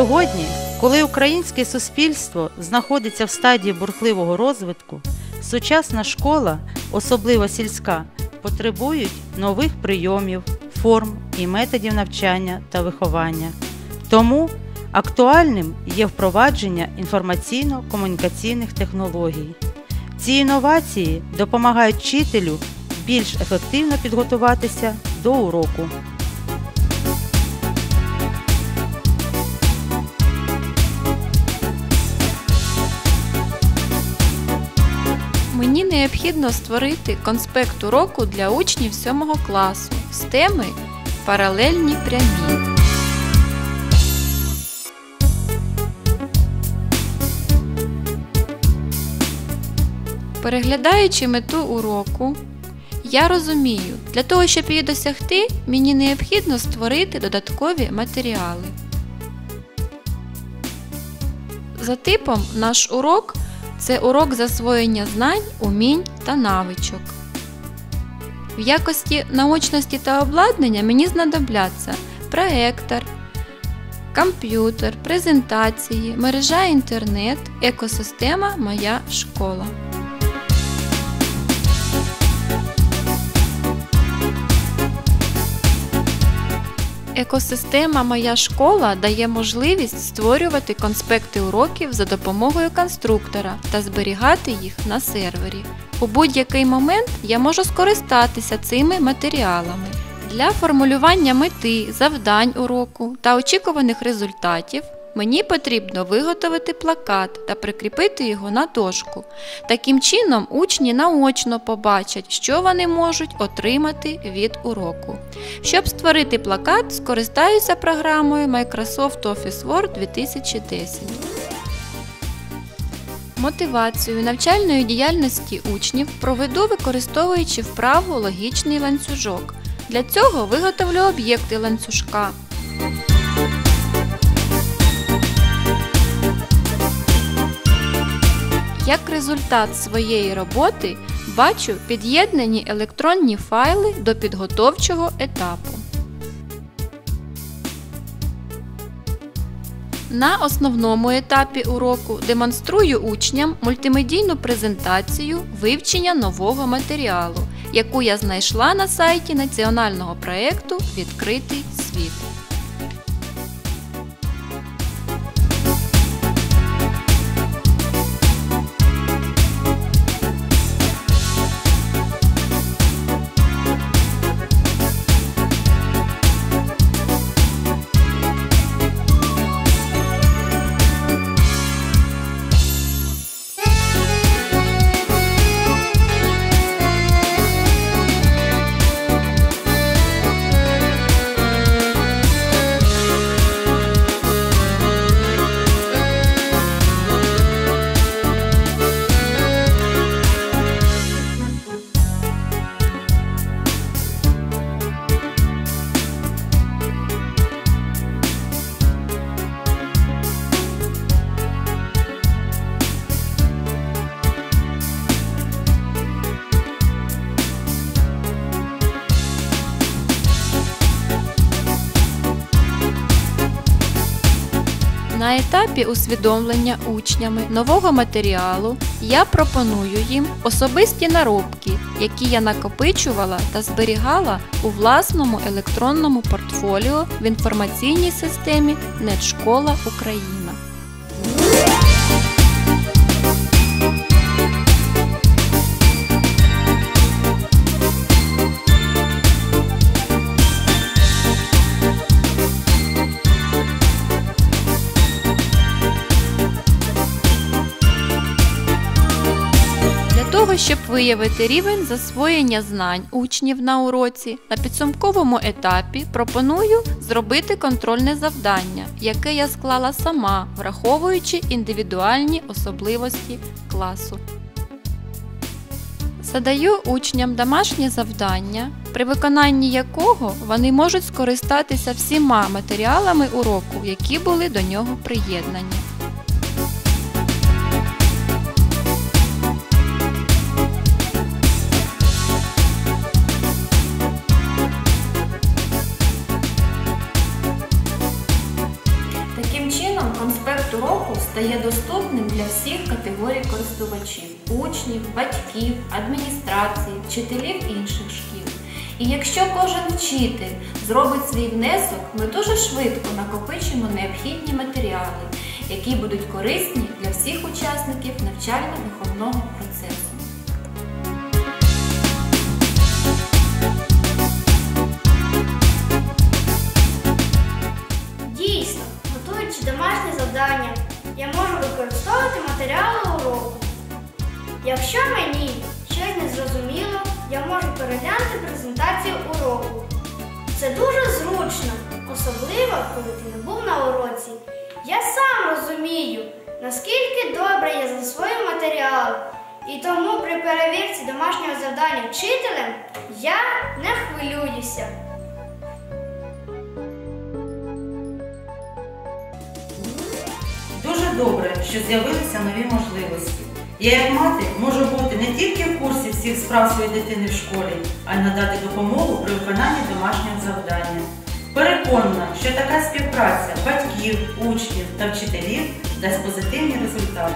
Сьогодні, коли українське суспільство знаходиться в стадії бурхливого розвитку, сучасна школа, особливо сільська, потребують нових прийомів, форм і методів навчання та виховання. Тому актуальним є впровадження інформаційно-комунікаційних технологій. Ці інновації допомагають вчителю більш ефективно підготуватися до уроку. Мені необхідно створити конспект уроку для учнів 7 класу з теми Паралельні прямі. Переглядаючи мету уроку, я розумію, для того, щоб її досягти, мені необхідно створити додаткові матеріали. За типом наш урок це урок засвоєння знань, умінь та навичок. В якості наочності та обладнання мені знадобляться проектор, комп'ютер, презентації, мережа інтернет, екосистема Моя школа. Екосистема Моя школа дає можливість створювати конспекти уроків за допомогою конструктора та зберігати їх на сервері. У будь-який момент я можу скористатися цими матеріалами. Для формулювання мети, завдань уроку та очікуваних результатів Мені потрібно виготовити плакат та прикріпити його на дошку. Таким чином, учні наочно побачать, що вони можуть отримати від уроку. Щоб створити плакат, скористаюся програмою Microsoft Office Word 2010. Мотивацію навчальної діяльності учнів проведу використовуючи вправу логічний ланцюжок. Для цього виготовлю об'єкти ланцюжка. Як результат своєї роботи бачу під'єднані електронні файли до підготовчого етапу. На основному етапі уроку демонструю учням мультимедійну презентацію вивчення нового матеріалу, яку я знайшла на сайті національного проєкту Відкритий світ. На етапі усвідомлення учнями нового матеріалу я пропоную їм особисті наробки, які я накопичувала та зберігала у власному електронному портфоліо в інформаційній системі Нетшкола Україна. Виявити рівень засвоєння знань учнів на уроці, на підсумковому етапі пропоную зробити контрольне завдання, яке я склала сама, враховуючи індивідуальні особливості класу. Задаю учням домашнє завдання, при виконанні якого вони можуть скористатися всіма матеріалами уроку, які були до нього приєднані. Року стає доступним для всіх категорій користувачів учнів, батьків, адміністрації, вчителів інших шкіл. І якщо кожен вчитель зробить свій внесок, ми дуже швидко накопичимо необхідні матеріали, які будуть корисні для всіх учасників навчально-виховного процесу. Якщо мені щось не зрозуміло, я можу переглянути презентацію уроку. Це дуже зручно, особливо коли ти не був на уроці. Я сам розумію, наскільки добре я засвоїв матеріал. І тому при перевірці домашнього завдання вчителем я не хвилююся. Дуже добре, що з'явилися нові можливості. Я як мати можу бути не тільки в курсі всіх справ своєї дитини в школі, а й надати допомогу при виконанні домашнього завдання. Переконана, що така співпраця батьків, учнів та вчителів дасть позитивні результати.